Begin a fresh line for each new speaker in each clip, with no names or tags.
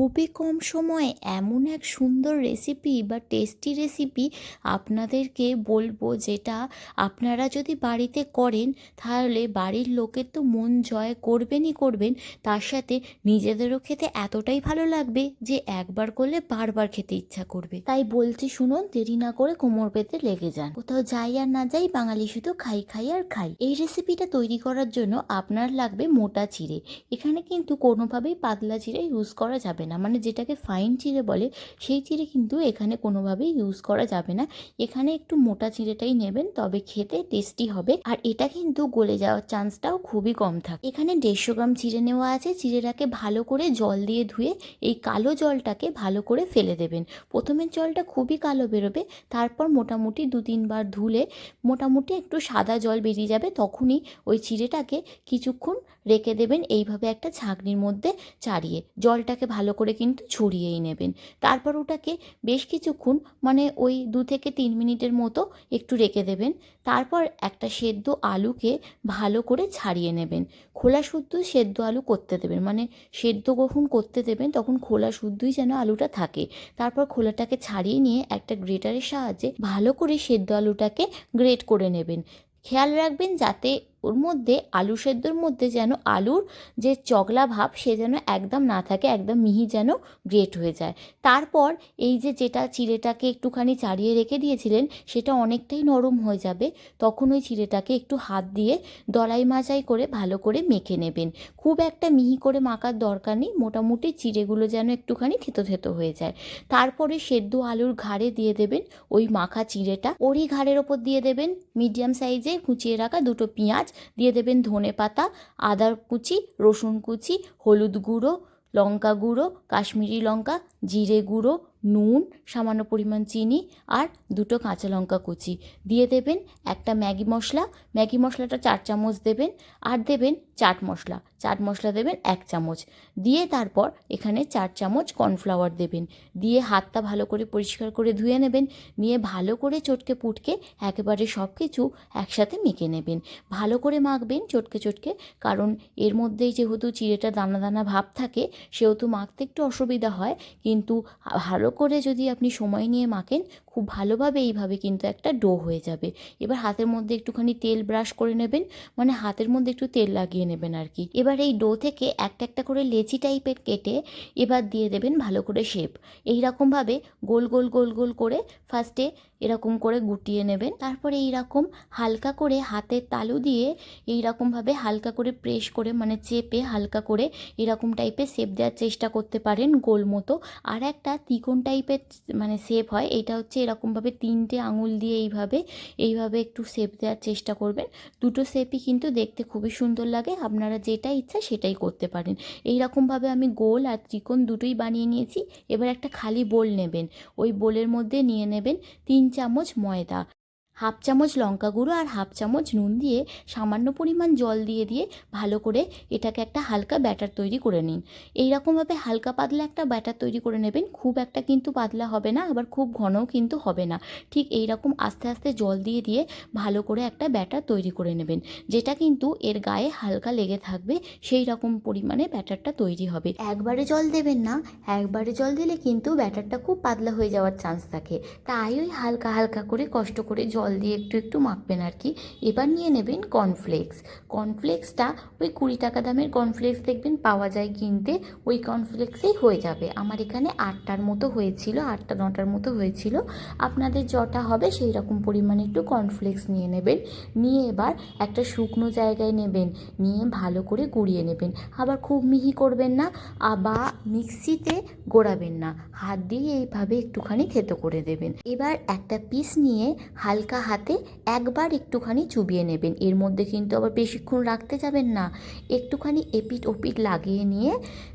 খুবই কম সময়ে এমন এক সুন্দর রেসিপি বা টেস্টি রেসিপি আপনাদেরকে বলব যেটা আপনারা যদি বাড়িতে করেন, তাহলে বাড়ির লোকের তো মন জয় করবেনই করবেন। তার সাথে নিজেদেরও খেতে এতটাই ভালো লাগবে যে একবার করলে বারবার খেতে ইচ্ছা করবে। তাই বলছি শুনুন, দেরি না করে কোমর পেতে লেগে যান। কোথাও যাই আর না যাই, বাঙালি শুধু খাই খাই আর খাই। এই রেসিপিটা তৈরি করার জন্য আপনার লাগবে মোটা চিড়ে এখানে কিন্তু কোনোভাবেই পাতলা চিড়ে ইউজ করা যাবে না। মানে যেটাকে ফাইন চিড়ে বলে, সেই চিড়ে কিন্তু এখানে কোনোভাবেই ইউজ করা যাবে না। এখানে একটু মোটা চিড়েটাই নেবেন, তবে খেতে টেস্টি হবে। আর এটা কিন্তু গলে যাওয়ার চান্সটাও খুবই কম থাকে। এখানে দেড়শো গ্রাম চিড়ে নেওয়া আছে। চিড়েটাকে ভালো করে জল দিয়ে ধুয়ে এই কালো জলটাকে ভালো করে ফেলে দেবেন। প্রথমের জলটা খুবই কালো বেরোবে, তারপর মোটামুটি দু তিনবার ধুলে মোটামুটি একটু সাদা জল বেরিয়ে যাবে, তখনই ওই চিড়েটাকে কিছুক্ষণ রেখে দেবেন এইভাবে একটা ছাঁকনির মধ্যে চাড়িয়ে। জলটাকে ভালো করে কিন্তু ছড়িয়েই নেবেন। তারপর ওটাকে বেশ কিছুক্ষণ মানে ওই দু থেকে তিন মিনিটের মতো একটু রেখে দেবেন। তারপর একটা সেদ্ধ আলুকে ভালো করে ছাড়িয়ে নেবেন। খোলা শুদ্ধ সেদ্ধ আলু করতে দেবেন। মানে সেদ্ধ গ্রহণ করতে দেবেন তখন খোলা শুদ্ধই যেন আলুটা থাকে। তারপর খোলাটাকে ছাড়িয়ে নিয়ে একটা গ্রেটারের সাহায্যে ভালো করে সেদ্ধ আলুটাকে গ্রেট করে নেবেন। খেয়াল রাখবেন যাতে ওর মধ্যে আলু সেদ্ধর মধ্যে যেন আলুর যে চগলা ভাব সে যেন একদম না থাকে, একদম মিহি যেন গ্রেট হয়ে যায়। তারপর এই যে যেটা চিড়েটাকে একটুখানি চাড়িয়ে রেখে দিয়েছিলেন, সেটা অনেকটাই নরম হয়ে যাবে। তখন ওই চিড়েটাকে একটু হাত দিয়ে দলাই মাজাই করে ভালো করে মেখে নেবেন। খুব একটা মিহি করে মাখার দরকার নেই, মোটামুটি চিড়েগুলো যেন একটুখানি থেতো থেতো হয়ে যায়। তারপরে সেদ্ধ আলুর ঘাড়ে দিয়ে দেবেন ওই মাখা চিড়েটা। ওরই ঘাড়ের ওপর দিয়ে দেবেন, মিডিয়াম সাইজে কুচিয়ে রাখা দুটো পেঁয়াজ দিয়ে দেবেন ধনে পাতা আদা কুচি, রসুন কুচি, হলুদ গুঁড়ো, লঙ্কা গুঁড়ো, কাশ্মীরি লঙ্কা, জিরে গুঁড়ো নুন, সামান্য পরিমাণ চিনি আর দুটো কাঁচা লঙ্কা কুচি। দিয়ে দেবেন একটা ম্যাগি মশলা। ম্যাগি মশলাটা চার চামচ দেবেন আর দেবেন চাট মশলা। চাট মশলা দেবেন এক চামচ। দিয়ে তারপর এখানে চার চামচ কর্নফ্লাওয়ার দেবেন। দিয়ে হাতটা ভালো করে পরিষ্কার করে ধুয়ে নেবেন। নিয়ে ভালো করে চটকে পুটকে একেবারে সব কিছু একসাথে মেখে নেবেন। ভালো করে মাখবেন চটকে চটকে। কারণ এর মধ্যেই যেহেতু চিড়েটা দানা দানা ভাব থাকে, সেহেতু মাখতে একটু অসুবিধা হয়। কিন্তু ভালো করে যদি আপনি সময় নিয়ে মাখেন, খুব ভালোভাবে এইভাবে কিন্তু একটা ডো হয়ে যাবে। এবার হাতের মধ্যে একটুখানি তেল ব্রাশ করে নেবেন মানে হাতের মধ্যে একটু তেল লাগিয়ে নেবেন আর কি। এবার এই ডো থেকে একটা একটা করে লেচি টাইপের কেটে এবার দিয়ে দেবেন ভালো করে শেপ। এই রকমভাবে গোল গোল গোল গোল করে ফার্স্টে এরকম করে গুটিয়ে নেবেন। তারপরে এইরকম হালকা করে হাতের তালু দিয়ে এইরকমভাবে হালকা করে প্রেস করে মানে চেপে হালকা করে এরকম টাইপের শেপ দেওয়ার চেষ্টা করতে পারেন গোল মতো। আর একটা তিকোন টাইপের মানে শেপ হয়, এটা হচ্ছে এরকমভাবে তিনটে আঙুল দিয়ে এইভাবে এইভাবে একটু শেপ দেওয়ার চেষ্টা করবেন। দুটো শেপই কিন্তু দেখতে খুবই সুন্দর লাগে, আপনারা যেটা ইচ্ছা সেটাই করতে পারেন। এই রকমভাবে আমি গোল আর ত্রিকোণ দুটোই বানিয়ে নিয়েছি, এবার একটা খালি বোল নেবেন, ওই বোলের মধ্যে নিয়ে নেবেন তিন চামচ ময়দা। হাফ চামচ লঙ্কা গুঁড়ো আর হাফ চামচ নুন দিয়ে সামান্য পরিমাণ জল দিয়ে দিয়ে ভালো করে এটাকে একটা হালকা ব্যাটার তৈরি করে নিন। এইরকমভাবে হালকা পাতলা একটা ব্যাটার তৈরি করে নেবেন। খুব একটা কিন্তু পাতলা হবে না, আবার খুব ঘনও কিন্তু হবে না। ঠিক এই রকম আস্তে আস্তে জল দিয়ে দিয়ে ভালো করে একটা ব্যাটার তৈরি করে নেবেন, যেটা কিন্তু এর গায়ে হালকা লেগে থাকবে সেই রকম পরিমাণে ব্যাটারটা তৈরি হবে। একবারে জল দেবেন না, একবারে জল দিলে কিন্তু ব্যাটারটা খুব পাতলা হয়ে যাওয়ার চান্স থাকে। তাই ওই হালকা হালকা করে কষ্ট করে জল দিয়ে একটু একটু মাখবেন আর কি। এবার নিয়ে নেবেন কর্নফ্লেক্স কর্নফ্লেক্সটা ওই কুড়ি টাকা দামের কর্নফ্লেক্স দেখবেন, পাওয়া যায় কিনতে। ওই কর্নফ্লেক্সেই হয়ে যাবে। আমার এখানে আটটার মতো হয়েছিল, আটটা নটার মতো হয়েছিল। আপনাদের যটা হবে সেই রকম পরিমাণে একটু কর্নফ্লেক্স নিয়ে নেবেন। নিয়ে এবার একটা শুকনো জায়গায় নেবেন। নিয়ে ভালো করে গুঁড়িয়ে নেবেন। আবার খুব মিহি করবেন না বা মিক্সিতে গোড়াবেন না। হাত দিয়ে এইভাবে একটুখানি থেতো করে দেবেন। এবার একটা পিস নিয়ে হালকা হাতে একবার একটুখানি চুবিয়ে নেবেন। এর মধ্যে কিন্তু আবার বেশিক্ষণ রাখতে যাবেন না। একটুখানি এপিট ওপিট লাগিয়ে নিয়ে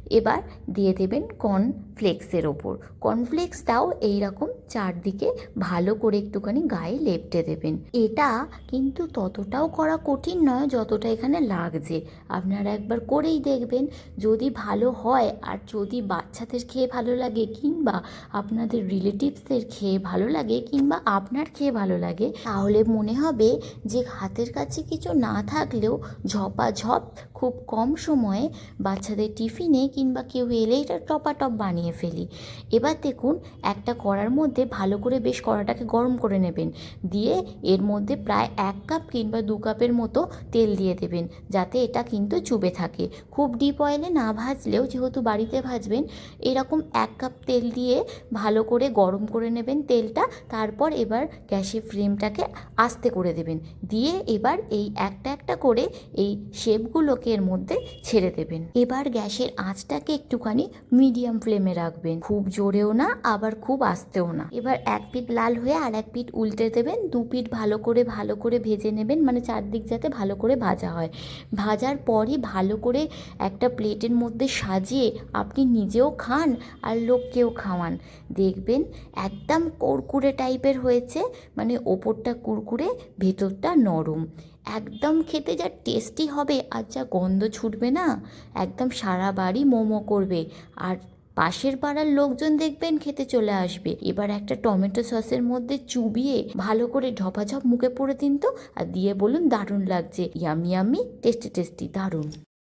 এবার দিয়ে দেবেন কর্নফ্লেক্সের ওপর। কর্নফ্লেক্সটাও এই রকম চারদিকে ভালো করে একটুখানি গায়ে লেপটে দেবেন। এটা কিন্তু ততটাও করা কঠিন নয় যতটা এখানে লাগছে। আপনারা একবার করেই দেখবেন। যদি ভালো হয় আর যদি বাচ্চাদের খেয়ে ভালো লাগে কিংবা আপনাদের রিলেটিভসদের খেয়ে ভালো লাগে কিংবা আপনার খেয়ে ভালো লাগে, তাহলে মনে হবে যে হাতের কাছে কিছু না থাকলেও ঝপাঝপ খুব কম সময়ে বাচ্চাদের টিফিনে কিংবা কেউ এলেই এটা টপাটপ বানিয়ে ফেলি। এবার দেখুন, একটা করার মধ্যে ভালো করে বেশ কড়াটাকে গরম করে নেবেন। দিয়ে এর মধ্যে প্রায় এক কাপ কিংবা দু কাপের মতো তেল দিয়ে দেবেন, যাতে এটা কিন্তু চুবে থাকে। খুব ডিপ অয়েলে না ভাজলেও যেহেতু বাড়িতে ভাজবেন, এরকম এক কাপ তেল দিয়ে ভালো করে গরম করে নেবেন তেলটা। তারপর এবার গ্যাসের ফ্লেমটাকে আস্তে করে দেবেন। দিয়ে এবার এই একটা একটা করে এই শেপগুলোকে এর মধ্যে ছেড়ে দেবেন। এবার গ্যাসের আঁচটাকে একটুখানি মিডিয়াম ফ্লেমে রাখবেন। খুব জোরেও না, আবার খুব আস্তেও না। এবার এক পিঠ লাল হয়ে আর এক পিঠ উল্টে দেবেন। দু পিঠ ভালো করে ভালো করে ভেজে নেবেন মানে চারদিক যাতে ভালো করে ভাজা হয়। ভাজার পরই ভালো করে একটা প্লেটের মধ্যে সাজিয়ে আপনি নিজেও খান আর লোককেও খাওয়ান। দেখবেন একদম কুরকুরে টাইপের হয়েছে মানে ওপরটা কুরকুরে, ভেতরটা নরম। একদম খেতে যা টেস্টি হবে আর যা গন্ধ ছুটবে না, একদম সারা বাড়ি মোমো করবে। আর পাশের পাড়ার লোকজন দেখবেন খেতে চলে আসবে। এবার একটা টমেটো সসের মধ্যে চুবিয়ে ভালো করে ঢপাঝপ মুখে পড়ে দিন তো, আর দিয়ে বলুন দারুণ লাগছে। ইয়ামি ইয়ামি, টেস্টি টেস্টি, দারুণ।